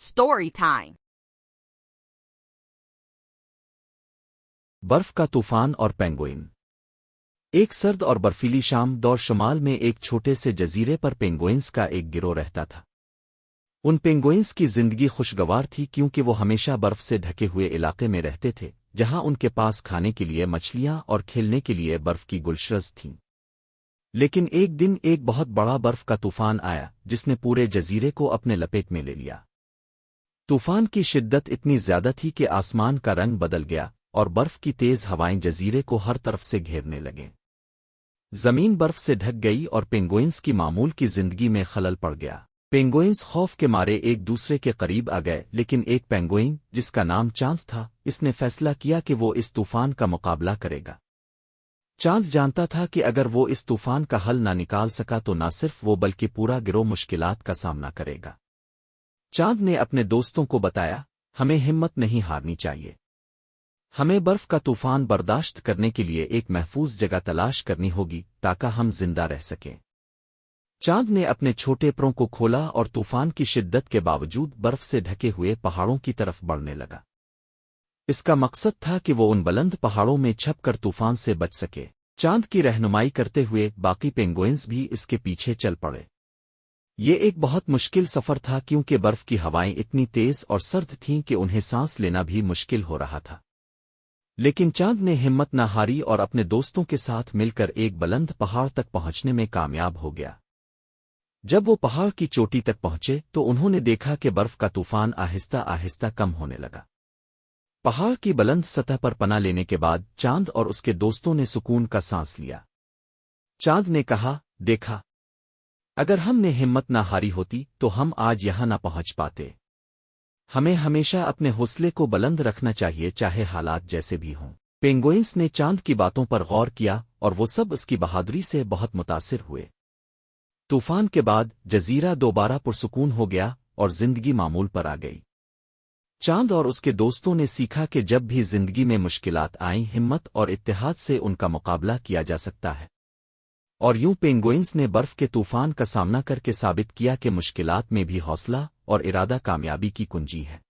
Story time. बर्फ़ का तूफ़ान और पेंगुइन। एक सर्द और बर्फीली शाम दौर शुमाल में एक छोटे से जजीरे पर पेंगुइन्स का एक गिरोह रहता था। उन पेंगुइन्स की ज़िंदगी खुशगवार थी क्योंकि वो हमेशा बर्फ़ से ढके हुए इलाके में रहते थे, जहाँ उनके पास खाने के लिए मछलियाँ और खेलने के लिए बर्फ़ की गुलशरज थीं। लेकिन एक दिन एक बहुत बड़ा बर्फ़ का तूफ़ान आया, जिसने पूरे जजीरे को अपने लपेट में ले लिया। तूफ़ान की शिद्दत इतनी ज़्यादा थी कि आसमान का रंग बदल गया और बर्फ़ की तेज हवाएँ जजीरे को हर तरफ़ से घेरने लगे। ज़मीन बर्फ़ से ढक गई और पेंगुइन्स की मामूल की ज़िंदगी में खलल पड़ गया। पेंगुइन्स खौफ के मारे एक दूसरे के करीब आ गए, लेकिन एक पेंगुइन, जिसका नाम चाँद था, इसने फैसला किया कि वो इस तूफ़ान का मुकाबला करेगा। चाँद जानता था कि अगर वो इस तूफ़ान का हल ना निकाल सका तो न सिर्फ़ वो, बल्कि पूरा गिरोह मुश्किलात का सामना करेगा। चाँद ने अपने दोस्तों को बताया, हमें हिम्मत नहीं हारनी चाहिए। हमें बर्फ़ का तूफ़ान बर्दाश्त करने के लिए एक महफूज जगह तलाश करनी होगी, ताकि हम ज़िंदा रह सकें। चाँद ने अपने छोटे परों को खोला और तूफ़ान की शिद्दत के बावजूद बर्फ़ से ढके हुए पहाड़ों की तरफ़ बढ़ने लगा। इसका मकसद था कि वो उन बुलंद पहाड़ों में छप कर तूफ़ान से बच सके। चाँद की रहनुमाई करते हुए बाकी पेंगुइन्स भी इसके पीछे चल पड़े। ये एक बहुत मुश्किल सफ़र था क्योंकि बर्फ़ की हवाएँ इतनी तेज और सर्द थीं कि उन्हें सांस लेना भी मुश्किल हो रहा था। लेकिन चाँद ने हिम्मत न हारी और अपने दोस्तों के साथ मिलकर एक बुलंद पहाड़ तक पहुँचने में कामयाब हो गया। जब वो पहाड़ की चोटी तक पहुँचे तो उन्होंने देखा कि बर्फ़ का तूफ़ान आहिस्ता आहिस्ता कम होने लगा। पहाड़ की बुलंद सतह पर पना लेने के बाद चाँद और उसके दोस्तों ने सुकून का सांस लिया। चाँद ने कहा, देखा अगर हमने हिम्मत ना हारी होती तो हम आज यहाँ ना पहुँच पाते। हमें हमेशा अपने हौसले को बुलंद रखना चाहिए, चाहे हालात जैसे भी हों। पेंगुइन्स ने चाँद की बातों पर गौर किया, और वो सब उसकी बहादुरी से बहुत मुतासिर हुए। तूफ़ान के बाद, जजीरा दोबारा पुरसकून हो गया, और ज़िंदगी मामूल पर आ गई। चाँद और उसके दोस्तों ने सीखा कि जब भी ज़िंदगी में मुश्किलात आईं, हिम्मत और इत्तेहाद से उनका मुकाबला किया जा सकता है। और यूँ पेंगुइन्स ने बर्फ़ के तूफ़ान का सामना करके साबित किया कि मुश्किलात में भी हौसला और इरादा कामयाबी की कुंजी है।